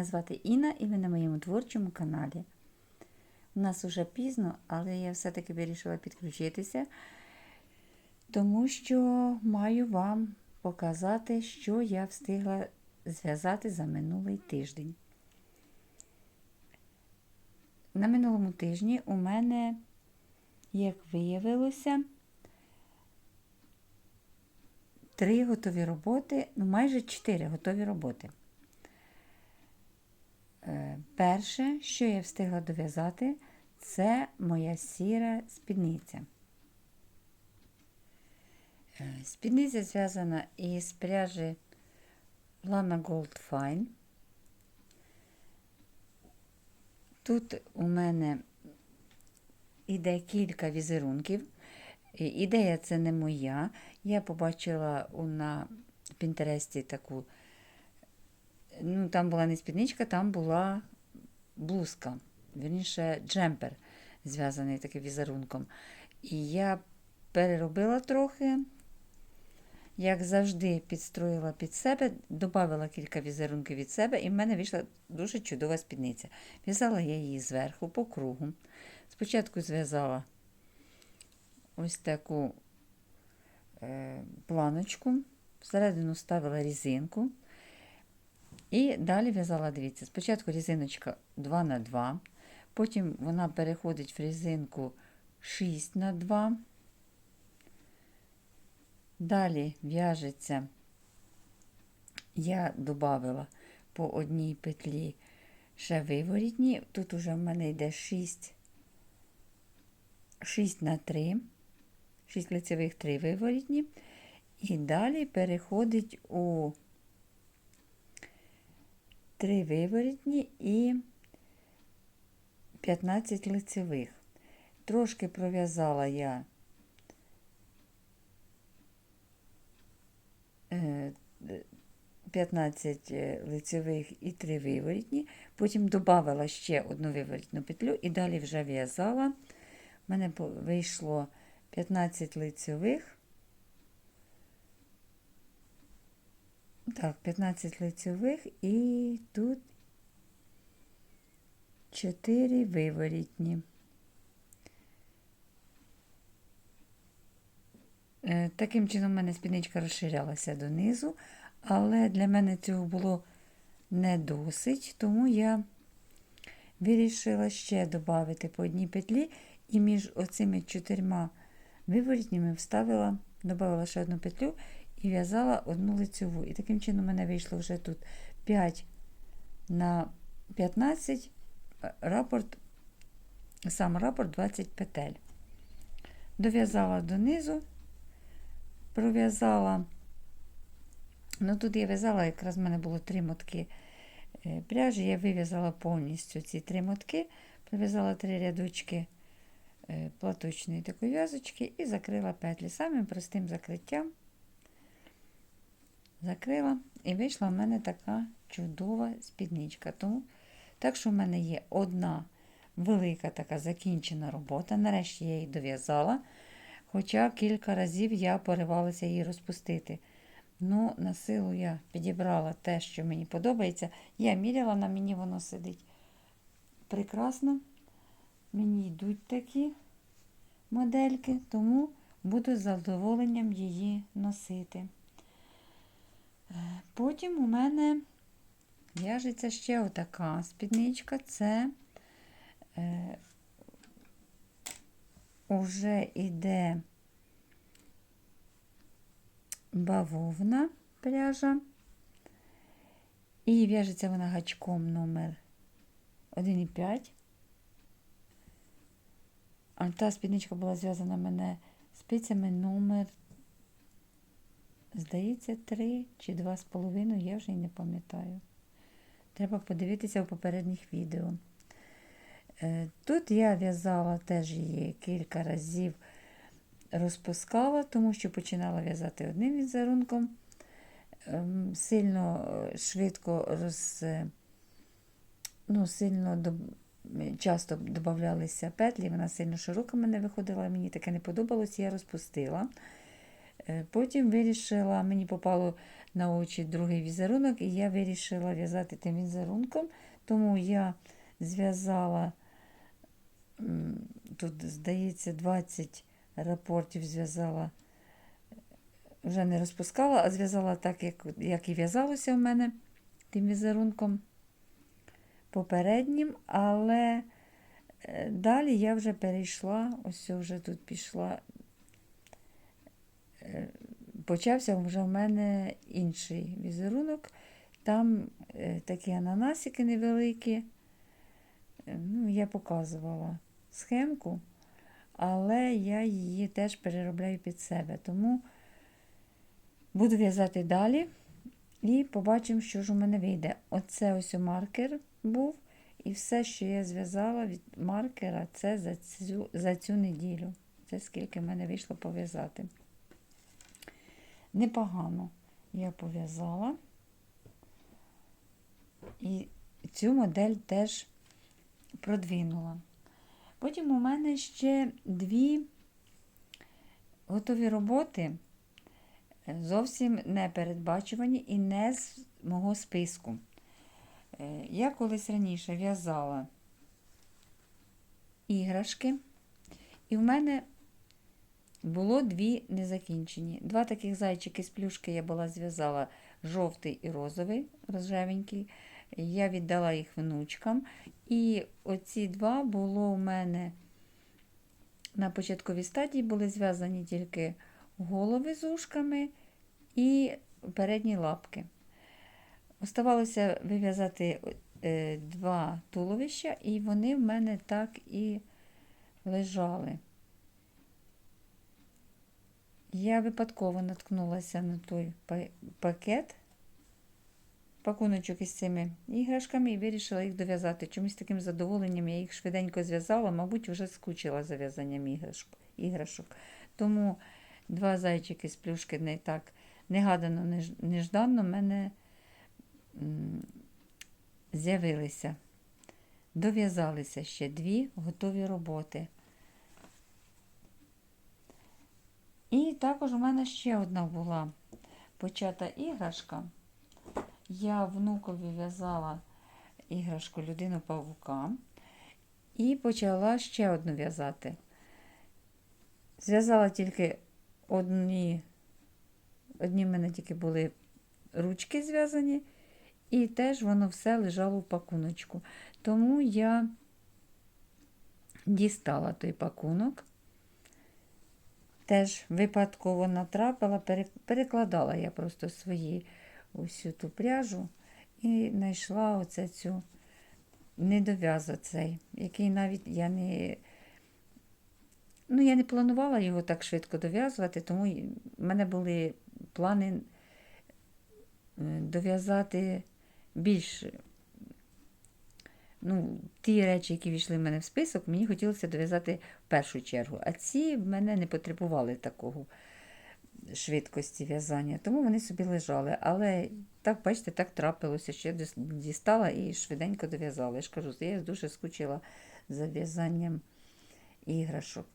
Мене звати Інна і ви на моєму творчому каналі. У нас уже пізно, але я все-таки вирішила підключитися, тому що маю вам показати, що я встигла зв'язати за минулий тиждень. На минулому тижні у мене, як виявилося, три готові роботи, ну майже чотири готові роботи. Перше, що я встигла дов'язати, це моя сіра спідниця. Е, Спідниця зв'язана із пряжі Lana Gold Fine. Тут у мене іде кілька візерунків. Ідея це не моя. Я побачила на Пінтересті таку ну, там була не спідничка, там була блузка, вірніше джемпер, зв'язаний таким візерунком. І я переробила трохи, як завжди, підстроїла під себе, додала кілька візерунків від себе, і в мене вийшла дуже чудова спідниця. В'язала я її зверху по кругу. Спочатку зв'язала ось таку е, планочку, всередину ставила різинку. І далі в'язала, дивіться, спочатку різиночка 2 на 2, потім вона переходить в різинку 6 на 2. Далі в'яжеться, я додавила по одній петлі ще виворітні. Тут уже в мене йде 6, 6 на 3, 6 лицевих 3 виворітні. І далі переходить у 3 виворітні і 15 лицевих. Трошки пров'язала я е, 15 лицевих і 3 виворітні, потім додала ще одну виворітну петлю і далі вже в'язала. У мене вийшло 15 лицевих. Так, 15 лицевих і тут 4 виворітні. Е, Таким чином, в мене спідничка розширялася донизу, але для мене цього було не досить, тому я вирішила ще додати по одній петлі і між оцими чотирма виворітніми вставила, додала ще одну петлю і в'язала одну лицеву. І таким чином у мене вийшло вже тут 5 на 15 е, рапорт, сам рапорт 20 петель. Дов'язала донизу, пров'язала, ну тут я в'язала, якраз в мене було три мотки е, пряжі, я вив'язала повністю ці три мотки, пров'язала три рядочки е, платочної такої в'язочки і закрила петлі самим простим закриттям закрила і вийшла в мене така чудова спідничка. Тому, так що в мене є одна велика така закінчена робота. Нарешті я її дов'язала, хоча кілька разів я поривалася її розпустити. Ну, на силу я підібрала те, що мені подобається. Я міряла, на мені воно сидить прекрасно. Мені йдуть такі модельки, тому буду з задоволенням її носити. Потім у мене в'яжеться ще отака спідничка. Це е, уже іде бавовна пряжа. І в'яжеться вона гачком номер 1,5. А та спідничка була зв'язана мене спицями номер Здається, три чи два з половиною, я вже й не пам'ятаю. Треба подивитися у попередніх відео. Е, Тут я в'язала теж її кілька разів розпускала, тому що починала в'язати одним візерунком. Ем, Сильно е, швидко роз, е, ну, сильно доб- часто додавалися петлі, вона сильно широко мене виходила, мені таке не подобалось, я розпустила. Е, Потім вирішила, мені попало на очі другий візерунок, і я вирішила в'язати тим візерунком. Тому я зв'язала, тут, здається, 20 рапортів зв'язала, вже не розпускала, а зв'язала так, як, як і в'язалося в мене тим візерунком попереднім, але е, далі я вже перейшла, ось вже тут пішла. Е, Почався вже в мене інший візерунок. Там е, такі ананасики невеликі. Е, Ну, я показувала схемку, але я її теж переробляю під себе. Тому буду в'язати далі і побачимо, що ж у мене вийде. Оце ось маркер був. І все, що я зв'язала від маркера, це за цю, за цю неділю. Це скільки в мене вийшло пов'язати. Непогано я пов'язала. І цю модель теж продвинула. Потім у мене ще дві готові роботи, е, зовсім не передбачувані і не з мого списку. Е, Я колись раніше в'язала іграшки, і в мене було дві незакінчені. Два таких зайчики з плюшки я була зв'язала жовтий і розовий, рожевенький. Я віддала їх внучкам. І оці два було у мене на початковій стадії були зв'язані тільки голови з ушками і передні лапки. Оставалося вив'язати е, два туловища, і вони в мене так і лежали. Я випадково наткнулася на той пакет, пакуночок із цими іграшками і вирішила їх дов'язати. Чомусь таким задоволенням я їх швиденько зв'язала, мабуть, вже скучила за в'язанням іграшок. Тому два зайчики з плюшки не так негадано, неж- нежданно в мене з'явилися. Дов'язалися ще дві готові роботи. І також у мене ще одна була почата іграшка. Я внукові в'язала іграшку людину павука і почала ще одну в'язати. Зв'язала тільки одні, одні в мене тільки були ручки зв'язані, і теж воно все лежало в пакуночку. Тому я дістала той пакунок. Теж випадково натрапила, перекладала я просто свої усю ту пряжу і знайшла оце цю недов'яз цей, який навіть я не. Ну, я не планувала його так швидко дов'язувати, тому в мене були плани е, дов'язати більш. Ну, ті речі, які війшли в мене в список, мені хотілося дов'язати в першу чергу. А ці в мене не потребували такого швидкості в'язання, тому вони собі лежали. Але так, бачите, так трапилося, що я дістала і швиденько дов'язала. Я ж кажу, я дуже скучила за в'язанням іграшок.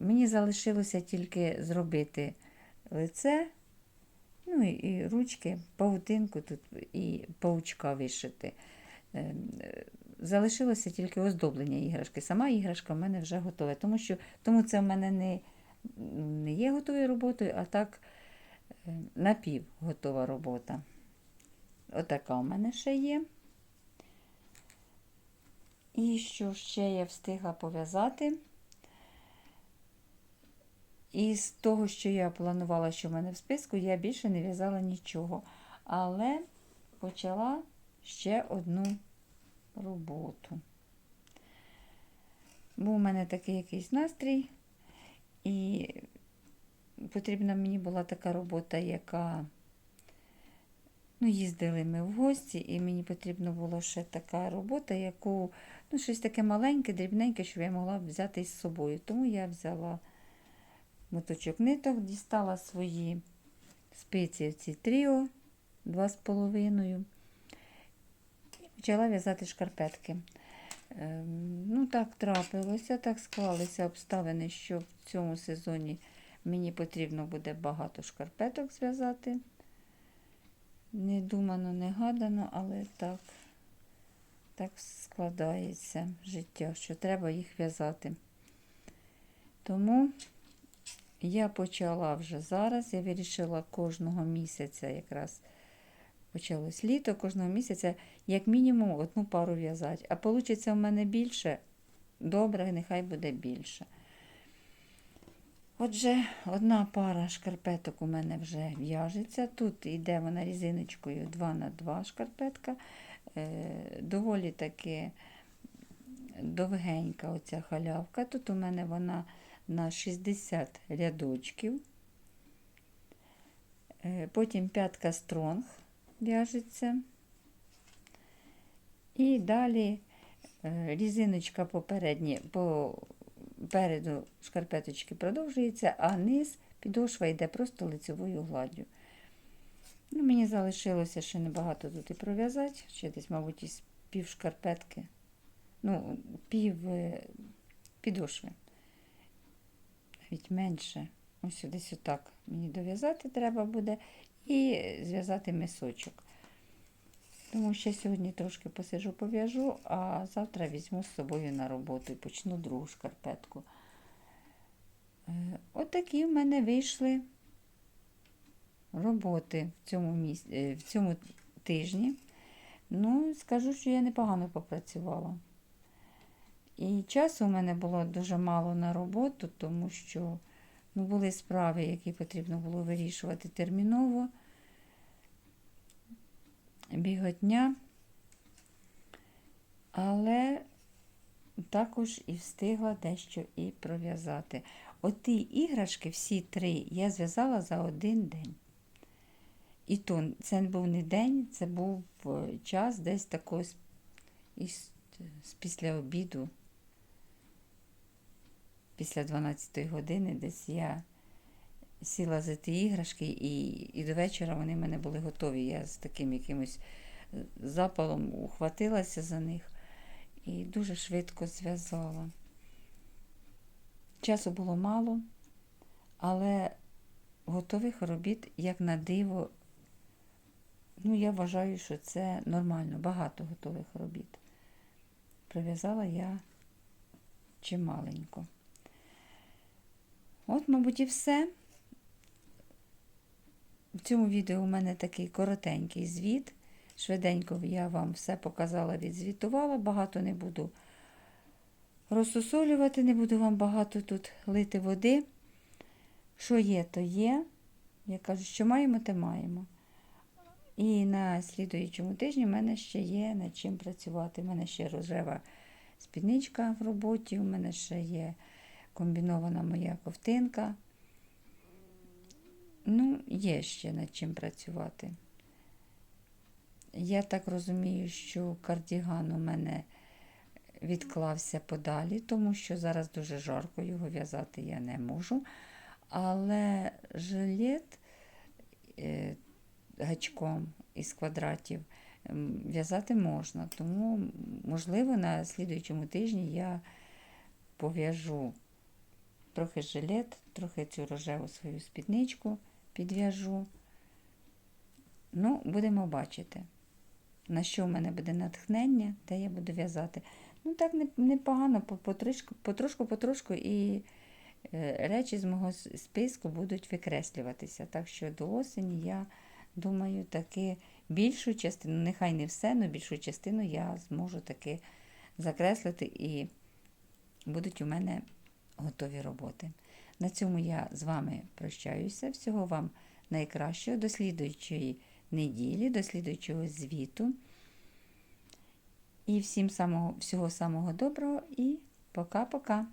Мені залишилося тільки зробити лице, ну і, ручки, павутинку тут і паучка вишити. Залишилося тільки оздоблення іграшки. Сама іграшка в мене вже готова. Тому, що, тому це в мене не, не є готовою роботою, а так е, напівготова робота. Отака у мене ще є. І що ще я встигла пов'язати? І з того, що я планувала, що в мене в списку, я більше не в'язала нічого. Але почала ще одну роботу. Був у мене такий якийсь настрій, і потрібна мені була така робота, яка ну, їздили ми в гості, і мені потрібна була ще така робота, яку, ну, щось таке маленьке, дрібненьке, щоб я могла взяти із собою. Тому я взяла моточок ниток, дістала свої спиці ці тріо 2,5 і почала в'язати шкарпетки. Ем, Ну, так трапилося, так склалися обставини, що в цьому сезоні Мені потрібно буде багато шкарпеток зв'язати. Не думано, не гадано, але так, так складається життя, що треба їх в'язати. Тому я почала вже зараз. Я вирішила кожного місяця, якраз почалось літо, кожного місяця, як мінімум, одну пару в'язати. А вийде в мене більше, добре, нехай буде більше. Отже, одна пара шкарпеток у мене вже в'яжеться. Тут йде вона різиночкою 2 на 2 шкарпетка. Е, доволі таки довгенька оця халявка. Тут у мене вона на 60 рядочків. Е, Потім п'ятка стронг в'яжеться. І далі е, різиночка попередні, по переду шкарпеточки продовжується, а низ підошва йде просто лицевою гладдю. Ну, мені залишилося ще небагато тут і пров'язати, ще десь, мабуть, із пів шкарпетки, ну, пів е, підошви. Навіть менше. Ось десь отак мені дов'язати треба буде і зв'язати мисочок. Тому ще сьогодні трошки посижу, пов'яжу, а завтра візьму з собою на роботу і почну другу шкарпетку. Е, Отакі в мене вийшли роботи в цьому, міс... е, в цьому тижні. Ну, скажу, що я непогано попрацювала. І часу у мене було дуже мало на роботу, тому що ну, були справи, які потрібно було вирішувати терміново. Біготня. Але також і встигла дещо і пров'язати. Оті іграшки, всі три, я зв'язала за один день. І то це був не день, це був е, час десь такого з, після обіду, після 12 години, десь я сіла за ті іграшки, і, і до вечора вони в мене були готові. Я з таким якимось е, запалом ухватилася за них і дуже швидко зв'язала. Часу було мало, але готових робіт, як на диво, ну, я вважаю, що це нормально, багато готових робіт. Прив'язала я чималенько. От, мабуть, і все. В цьому відео у мене такий коротенький звіт. Швиденько я вам все показала, відзвітувала, багато не буду розсусолювати, не буду вам багато тут лити води. Що є, то є. Я кажу, що маємо, те маємо. І на слідуючому тижні в мене ще є над чим працювати. У мене ще рожева спідничка в роботі, у мене ще є комбінована моя ковтинка. Ну, є ще над чим працювати. Я так розумію, що кардіган у мене відклався подалі, тому що зараз дуже жарко його в'язати я не можу. Але жилет е, гачком із квадратів в'язати можна. Тому, можливо, на слідуючому тижні я пов'яжу трохи жилет, трохи цю рожеву свою спідничку підв'яжу. Ну, будемо бачити, на що в мене буде натхнення, де я буду в'язати. Ну, так непогано, потрошку, потрошку, і е, речі з мого списку будуть викреслюватися. Так що до осені я думаю, таки більшу частину, нехай не все, але більшу частину я зможу таки закреслити і будуть у мене готові роботи. На цьому я з вами прощаюся. Всього вам найкращого, до слідуючої неділі, до слідуючого звіту. І всім самого, всього самого доброго і пока-пока.